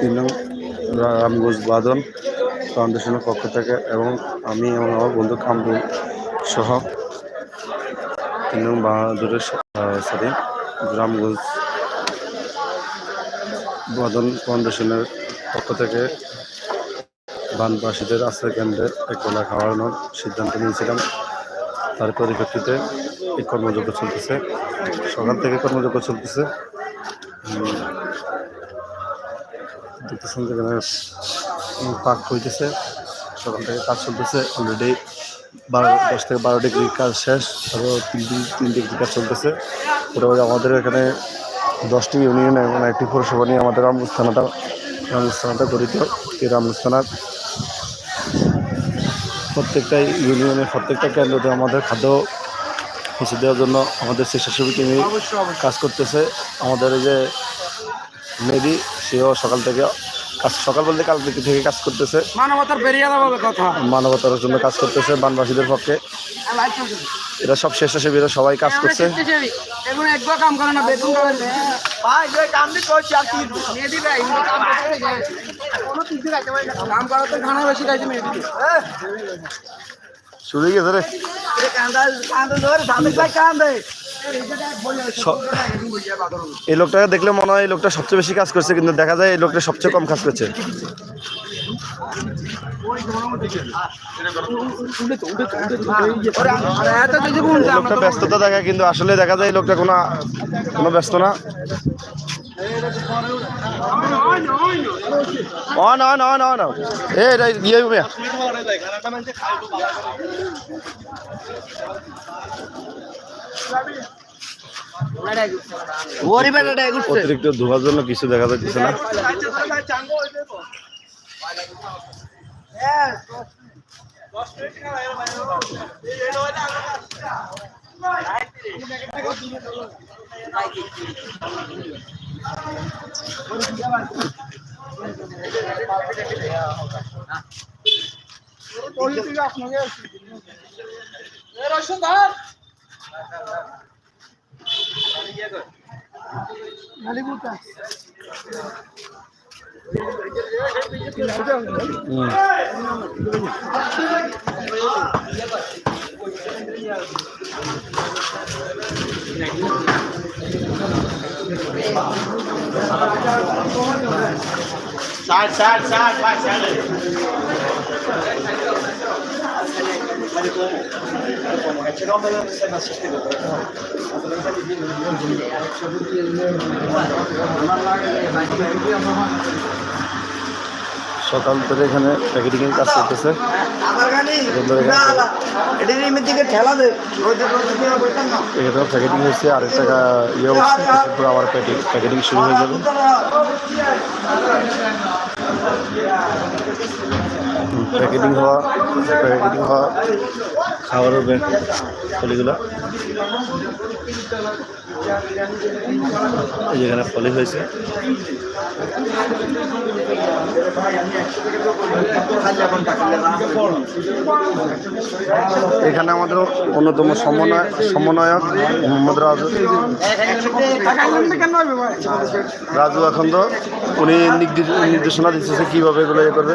তিন নং রামগঞ্জ বাদন ফাউন্ডেশনের পক্ষ থেকে এবং আমি এবং আমার বন্ধু কামরুল সহ তিন বাহাদুরের সরি রামগঞ্জ বাদন ফাউন্ডেশনের পক্ষ থেকে বানবাসীদের আশ্রয় কেন্দ্রে একবেলা খাওয়ানোর সিদ্ধান্ত নিয়েছিলাম। তার পরিপ্রেক্ষিতে এই কর্মযজ্ঞ চলতেছে। সকাল থেকে কর্মযজ্ঞ চলতেছে। দেখতেছেন যেখানে উম, পাক হইতেছে। সকাল থেকে কাজ চলতেছে অলরেডি বারো দশ থেকে বারো ডিগ্রি কাজ শেষ আরও তিন তিন ডিগ্রি কাজ চলতেছে। মোটামুটি আমাদের এখানে দশটি ইউনিয়ন এবং একটি পৌরসভা নিয়ে আমাদের রামগঞ্জ থানাটা রামগঞ্জ থানাটা গঠিত। এই রামগঞ্জ থানার প্রত্যেকটা ইউনিয়নের প্রত্যেকটা কেন্দ্রতে আমাদের খাদ্য পৌঁছে দেওয়ার জন্য আমাদের স্বেচ্ছাসেবী টিমে কাজ করতেছে। আমাদের এই যে মেদি সেও সকাল থেকে কাজ সকাল বলতে কাল থেকে থেকে কাজ করতেছে। মানবতার বেরিয়ে যাবে কথা। মানবতার জন্য কাজ করতেছে বানবাসীদের পক্ষে। এরা সব স্বেচ্ছাসেবীরা সবাই কাজ করছে। শুরু গেছে রে। কান্দা কান্দা ধরে এই লোকটাকে দেখলে মনে হয় এই লোকটা সবচেয়ে বেশি কাজ করছে, কিন্তু দেখা যায় এই লোকটা সবচেয়ে কম কাজ করছে। লোকটা ব্যস্ততা দেখা, কিন্তু আসলে দেখা যায় লোকটা কোনো কোনো ব্যস্ত না। এ, এটা ইয়ে অতিরিক্ত ধোয়ার জন্য কিছু দেখা যাচ্ছে না। साठ साठ साठ पाँच साठ। সকাল থেকে এখানে প্যাকেটিং কাজ করতেছে প্যাকেটিং হয়েছে আরেকটা গা- ইয়ে হচ্ছে আবার প্যাকেটিং শুরু হয়ে যাবে। প্যাকেটিং হওয়া প্যাকেটিং হওয়া খাবারের ব্যাগ ফলিগুলো এই যেখানে ফলে হয়েছে। এখানে আমাদের অন্যতম সমন্বয় সমন্বয়ক মোহাম্মদ রাজু রাজু এখন তো উনি নির্দি- নির্দেশনা দিচ্ছে কীভাবে এগুলো ইয়ে করবে।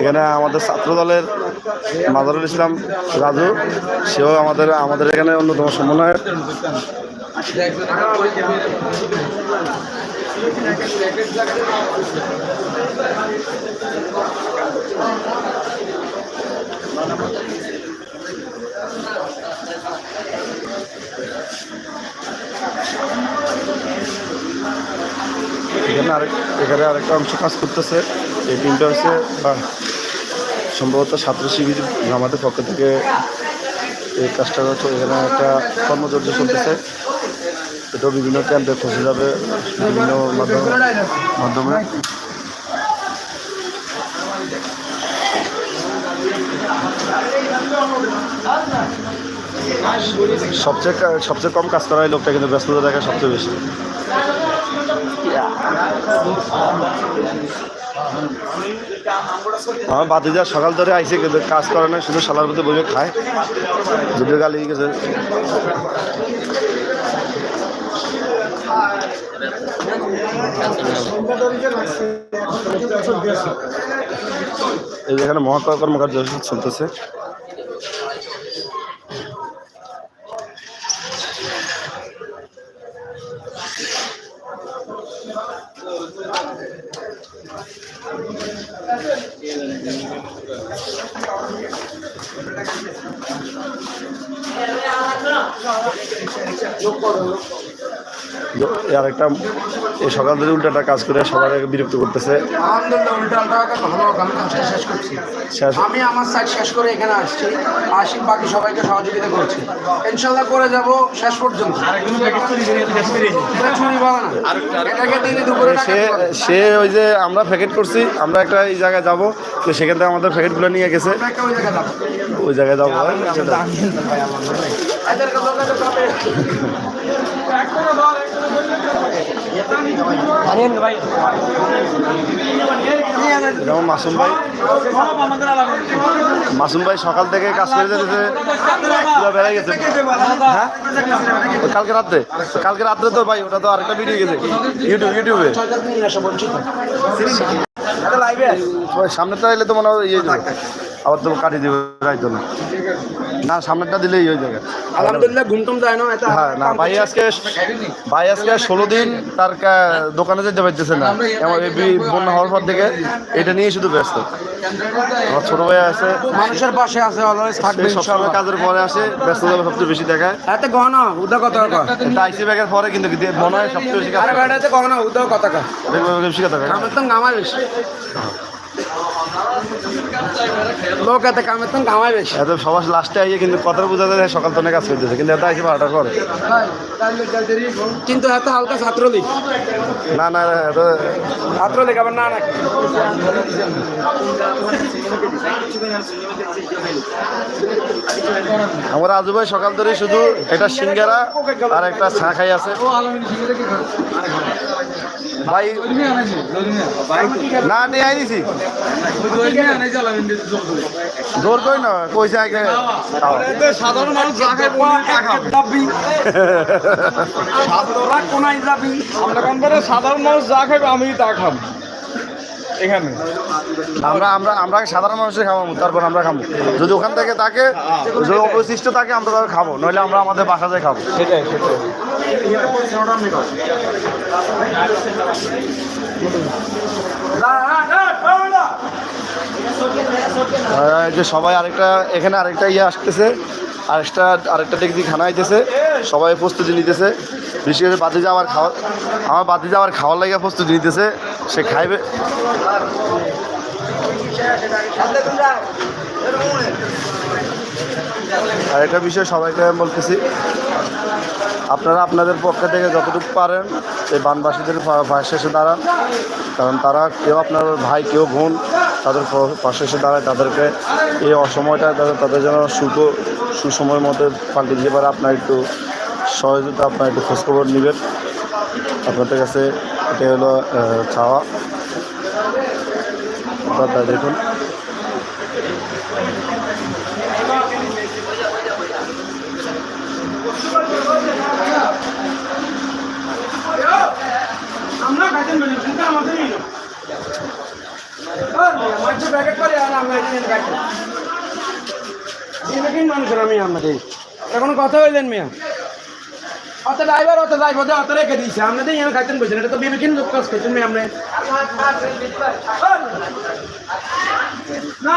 এখানে আমাদের ছাত্র দলের মাজারুল ইসলাম রাজু, সেও আমাদের আমাদের এখানে অন্যতম সমন্বয়ক। এখানে আরেক এখানে আরেকটা অংশ কাজ করতেছে। এই টিমটা হচ্ছে সম্ভবত ছাত্র শিবির আমাদের পক্ষ থেকে এই কাজটা এখানে একটা কর্মযজ্ঞ চলতেছে। এটাও বিভিন্ন ক্যাম্পে পৌঁছে যাবে, বিভিন্ন মাধ্যমে। মাধ্যমে সবচেয়ে সবচেয়ে কম কাজ করা হয় লোকটা, কিন্তু ব্যস্ততা দেখা সবচেয়ে বেশি। আমার বাতিজা সকাল ধরে আইসে কিন্তু কাজ করে না, শুধু সালার মধ্যে বসে খায়। দুটো গালি গেছে। এখানে মহাত্মা কর্মকার্য চলতেছে আর একটা এই সকাল থেকে উল্টাটা কাজ করে সবার বিরক্ত করতেছে। আলহামদুলিল্লাহ ভালো আমি কাজটা শেষ করছি। আমি আমার সাইড শেষ করে এখানে আসছি আশিক বাকি সবাইকে সহযোগিতা করছি। ইনশাল্লাহ করে যাব শেষ পর্যন্ত। সে সে ওই যে আমরা প্যাকেট করছি আমরা একটা এই জায়গায় যাব তো সেখান থেকে আমাদের প্যাকেটগুলো নিয়ে গেছে। ওই জায়গায় যাব। ওই জায়গায় যাব এদেরকে দরকার হবে। যেমন মাসুম ভাই। মাসুম ভাই সকাল থেকে কাজ করে যেতেছে। বেড়ে গেছে। হ্যাঁ? কালকে রাত্রে। কালকে রাত্রে তো ভাই, ওটা তো আরেকটা ভিডিও গেছে। ইউটিউব ইউটিউবে সামনে সামনেরটা এলে তো মনে হয় ইয়ে আবার তো কাটিয়ে দিবে রাইতো না। না সামনেরটা দিলেই ওই জায়গায় আলহামদুলিল্লাহ ঘুমটুম যায় না এত হ্যাঁ না ভাই আজকে ভাই আজকে ষোলো দিন তার দোকানে যেতে পারতেছে না। বি- বন্যা হওয়ার পর থেকে এটা নিয়ে শুধু ব্যস্ত। আমার ছোট ভাই আছে মানুষের পাশে আছে অলওয়েজ থাকবে সবসময় কাজের পরে আসে ব্যস্ততা সবচেয়ে বেশি দেখায়। এত গহনা উদা টাকা কিন্তু আইসি ব্যাগের পরে কিন্তু মনে হয় সবচেয়ে বেশি কাজ আরে করে। বেড়াতে গহনা উদা টাকা বেশি কথা। কামের তো বেশি লোক এত কামের তো গামায় বেশি। এত সবার লাস্টে আইয়ে কিন্তু কথা বোঝা যায় সকাল তো কাজ করতেছে কিন্তু এত আইসি বারোটার পরে। কিন্তু এত হালকা ছাত্রলীগ। না না এত ছাত্রলীগ আবার না না আমার আজু ভাই সকাল ধরে শুধু একটা সিঙ্গারা আর একটা চা খাই আছে। ভাই না জোর কই সাধারণ মানুষ সাধারণ মানুষ যা খাবে আমি তা খাব। এখানে। আমরা আমরা আমরা সাধারণ মানুষের খাব তারপর আমরা খাব। যদি ওখান থেকে থাকে যদি অবশিষ্ট থাকে আমরা তাহলে খাব। নইলে আমরা আমাদের বাসাতে খাব। সেটাই সেটাই। যে সবাই আরেকটা এখানে আরেকটা ইয়ে আসতেছে। আরেকটা আরেকটা ডেকজি খানা আইতেছে। সবাই প্রস্তুতি নিতেছে। বিশেষ করে বাতি যাওয়ার খাওয়া আমার বাতি যাওয়ার খাওয়ার লাগে প্রস্তুতি নিতেছে, সে খাইবে। আর একটা বিষয় সবাইকে আমি বলতেছি, আপনারা আপনাদের পক্ষ থেকে যতটুকু পারেন, এই বানবাসীদের পাশে এসে দাঁড়ান। কারণ তারা কেউ আপনার ভাই, কেউ বোন তাদের পাশে এসে দাঁড়ায়, তাদেরকে এই অসময়টা তাদের তাদের যেন সুখ, সুসময়ের মধ্যে পাল্টে দিতে পারে। আপনার একটু সহযোগিতা, আপনার একটু খোঁজখবর নেবেন। আপনাদের কাছে এটা হলো চাওয়া। দেখুন আমরা খাইতেন বলি কিন্তু আমাদেরই না মাছ আমরা এরকম মানুষের আমি আমাদের এখন কথা হইলেন মিয়া অত ড্রাইভার অত ড্রাইভার অত রেখে দিয়েছে আপনাদের এখানে খাইতেন বলছেন এটা তো বিবেকিন লোক কাজ করছেন মিয়া আমরা না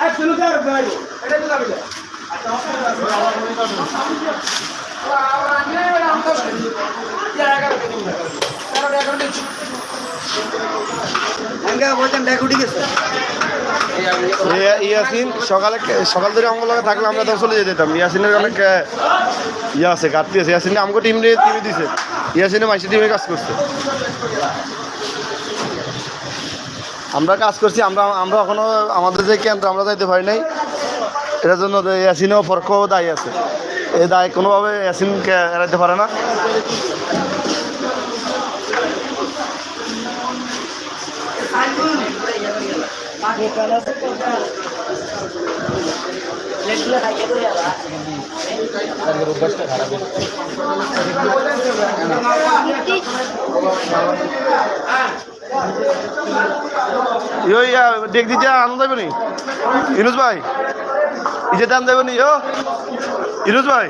এক ড্রাইভার এটা তো যাবে ইয়া- ইয়াসিন, সকালে সকাল ধরে আমার থাকলে আমরা তো চলে যেতে যেতাম ইয়াসিনের অনেক ইয়ে আছে, ঘাটতি আছে। ইয়াসিনে আমাকে টিম নিয়ে টিমে দিছে। ইয়াসিনে মাইসি টিমে কাজ করছে। আমরা কাজ করছি, আমরা আমরা এখনও আমাদের যে কেন্দ্র, আমরা যাইতে পারি নাই। এটার জন্য ইয়াসিনও পরোক্ষ দায়ী আছে। এই দায় কোনোভাবে ইয়াসিনকে এড়াইতে পারে না। দেখ দিতে আনন্দ যাবে নি? ইনুস ভাই ইজে দাম যাবে নি ইয়ো? ইনুস ভাই।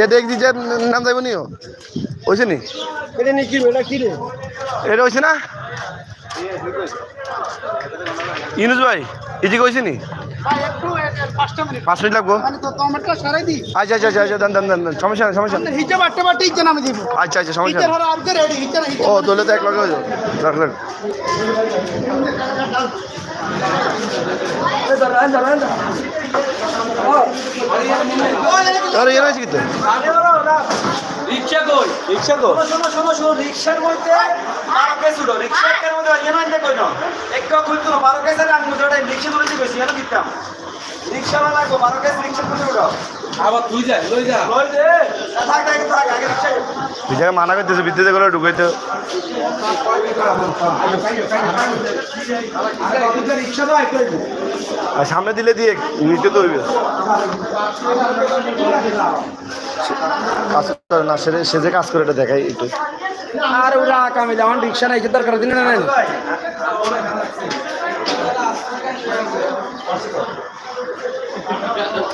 ইয়ে দেখ দিতে নাম যাবে নি হয়েছে নি? এটা হয়েছে না? ইনুস ভাই ইজি কইছে নি? পাঁচ মিনিট লাগবো। দি আচ্ছা আচ্ছা আচ্ছা আচ্ছা দেন দেন দেন দেন সমস্যা সমস্যা নেই। হিচে বাট্টে বাট্টে নামে দিব। আচ্ছা আচ্ছা সমস্যা ও তোলে তো এক লগে আরে এর আছে কি তো রিক্সা কই? রিক্সা কই? শোনো শোনো শোনো রিক্সার মধ্যে বারো কেস রিক্সার মধ্যে ইয়ে কই না একটু খুলতো বারো কেসের ওটা রিক্সা ধরেছি কইছি এনে দিতাম রিক্সাওয়ালা কো বারো কেস রিক্সা তুলে উঠো আবার তুই যা লই যা। লই দে থাক থাক থাক আগে রিক্সা এই জায়গায় মানা করতেছে বিদ্যুৎ করে ঢুকাইতে। আর সামনে দিলে দিয়ে নিতে তো হইবে কাজ করে না সে সে যে কাজ করে এটা দেখাই একটু। আর ওরা কামে যাওয়ান রিক্সা নাই দরকার দিন না নাই।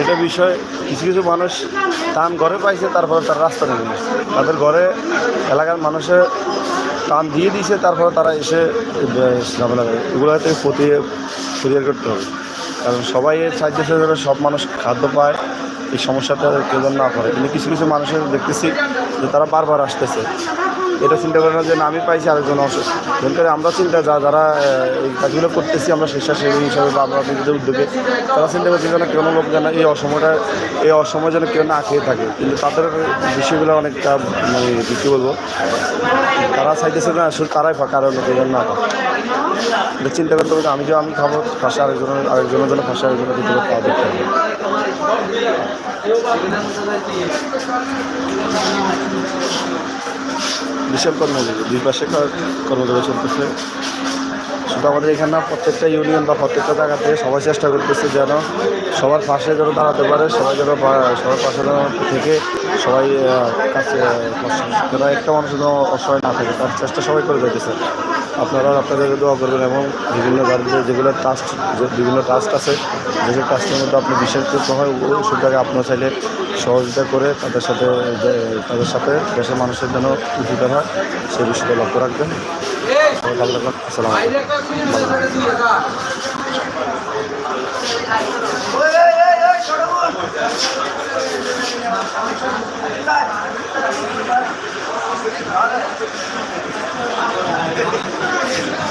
এটা বিষয়, কিছু কিছু মানুষ টান ঘরে পাইছে, তারপরে তার রাস্তা নেমে তাদের ঘরে এলাকার মানুষের টান দিয়ে দিয়েছে, তারপরে তারা এসে ঝামেলা করে। এগুলো হয়তো প্রতিয়ে পরিহার করতে হবে। কারণ সবাই সাহায্যে সব মানুষ খাদ্য পায়, এই সমস্যাটা কেউ না করে কিন্তু কিছু কিছু মানুষের দেখতেছি যে তারা বারবার আসতেছে। এটা চিন্তা করে না যে আমি পাইছি আরেকজন অসুস্থ। করে আমরা চিন্তা যা, যারা এই কাজগুলো করতেছি, আমরা স্বেচ্ছাসেবী হিসাবে বা আমরা নিজেদের উদ্যোগে, তারা চিন্তা করছি যেন কোনো লোক যেন এই অসময়টা, এই অসময় যেন কেউ না খেয়ে থাকে। কিন্তু তাদের বিষয়গুলো অনেকটা মানে কী বলব, তারা চাইতেছে না শুধু তারাই ফাঁকা, আর কেউ যেন না এটা চিন্তা করতে হবে আমি যে আমি খাব, ফাঁসে আরেকজনের আরেকজনের জন্য ফাঁসে আরেকজনের দিতে হবে তা দেখতে হবে বিশাল কর্মচারী দুই পাশে কর্মচারী চলতেছে। শুধু আমাদের এখানে প্রত্যেকটা ইউনিয়ন বা প্রত্যেকটা জায়গাতে সবাই চেষ্টা করতেছে যেন সবার পাশে যেন দাঁড়াতে পারে, সবাই যেন সবার পাশে যেন থেকে সবাই কাছে যেন একটা মানুষ যেন অসহায় না থাকে, তার চেষ্টা সবাই করে যাইতেছে। আপনারাও আপনাদেরকে দোয়া করবেন এবং বিভিন্ন গাড়িতে যেগুলো টাস্ক বিভিন্ন টাস্ক আছে, যেসব টাস্কের মধ্যে আপনি বিশ্বাস করতে হয় সেটাকে আপনার চাইলে সহযোগিতা করে তাদের সাথে তাদের সাথে দেশের মানুষের জন্য উপকার হয়, সেই বিষয়টা লক্ষ্য রাখবেন। ভালো রাখবেন আসসালাম Thank you. Yeah.